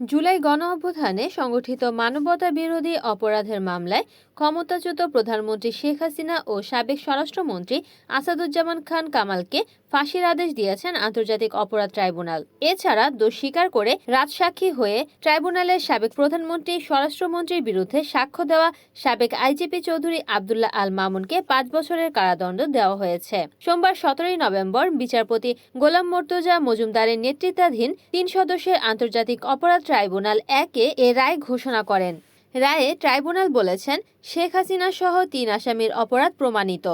জুলাই গণ অভ্যুত্থানে সংগঠিত মানবতা বিরোধী অপরাধের মামলায় ক্ষমতাচ্যুত প্রধানমন্ত্রী শেখ হাসিনা ও সাবেক স্বরাষ্ট্রমন্ত্রী আসাদুজ্জামান খান কামালকে ফাঁসির আদেশ দিয়েছেন আন্তর্জাতিক অপরাধ ট্রাইব্যুনাল। এছাড়া দোষ স্বীকার করে রাজসাক্ষী হয়ে ট্রাইব্যুনালের সাবেক প্রধানমন্ত্রী, স্বরাষ্ট্রমন্ত্রীর বিরুদ্ধে সাক্ষ্য দেওয়া সাবেক আইজিপি চৌধুরী আবদুল্লাহ আল মামুনকে পাঁচ বছরের কারাদণ্ড দেওয়া হয়েছে। সোমবার সতেরোই নভেম্বর বিচারপতি গোলাম মর্তজা মজুমদারের নেতৃত্বাধীন তিন সদস্যের আন্তর্জাতিক অপরাধ ট্রাইব্যুনাল একে এ রায় ঘোষণা করেন। রায়ে ট্রাইব্যুনাল বলেছেন, শেখ হাসিনা সহ তিন আসামির অপরাধ প্রমাণিত।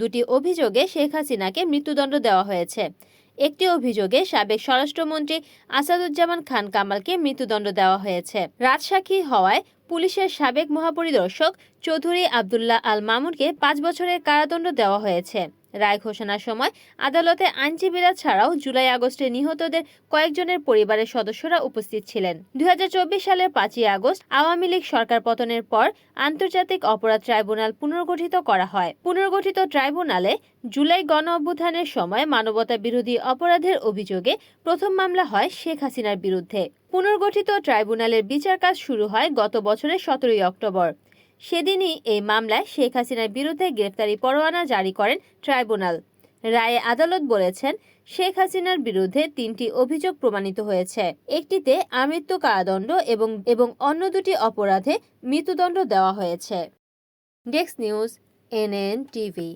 দুটি অভিযোগে শেখ হাসিনাকে মৃত্যুদণ্ড দেওয়া হয়েছে। একটি অভিযোগে সাবেক স্বরাষ্ট্রমন্ত্রী আসাদুজ্জামান খান কামালকে মৃত্যুদণ্ড দেওয়া হয়েছে। রাজসাক্ষী হওয়ায় পুলিশের সাবেক মহাপরিদর্শক চৌধুরী আবদুল্লাহ আল মামুনকে পাঁচ বছরের কারাদণ্ড দেওয়া হয়েছে। রায় ঘোষণার সময় আদালতে আইনজীবীরা ছাড়াও জুলাই আগস্টে নিহতদের কয়েকজনের পরিবারের সদস্যরা উপস্থিত ছিলেন। দুই হাজার চব্বিশ সালের পাঁচই আগস্ট আওয়ামী লীগ সরকার পতনের পর আন্তর্জাতিক অপরাধ ট্রাইব্যুনাল পুনর্গঠিত করা হয়। পুনর্গঠিত ট্রাইব্যুনালে জুলাই গণ অভ্যুত্থানের সময় মানবতা বিরোধী অপরাধের অভিযোগে প্রথম মামলা হয় শেখ হাসিনার বিরুদ্ধে। পুনর্গঠিত ট্রাইব্যুনালের বিচার কাজ শুরু হয় গত বছরের সতেরোই অক্টোবর। সেদিনই এই মামলায় শেখ হাসিনার বিরুদ্ধে গ্রেফতারি পরোয়ানা জারি করেন ট্রাইব্যুনাল। রায়ে আদালত বলেছেন, শেখ হাসিনার বিরুদ্ধে তিনটি অভিযোগ প্রমাণিত হয়েছে। একটিতে আমৃত্যু কারাদণ্ড এবং এবং অন্য দুটি অপরাধে মৃত্যুদণ্ড দেওয়া হয়েছে। Desk news, NN TV.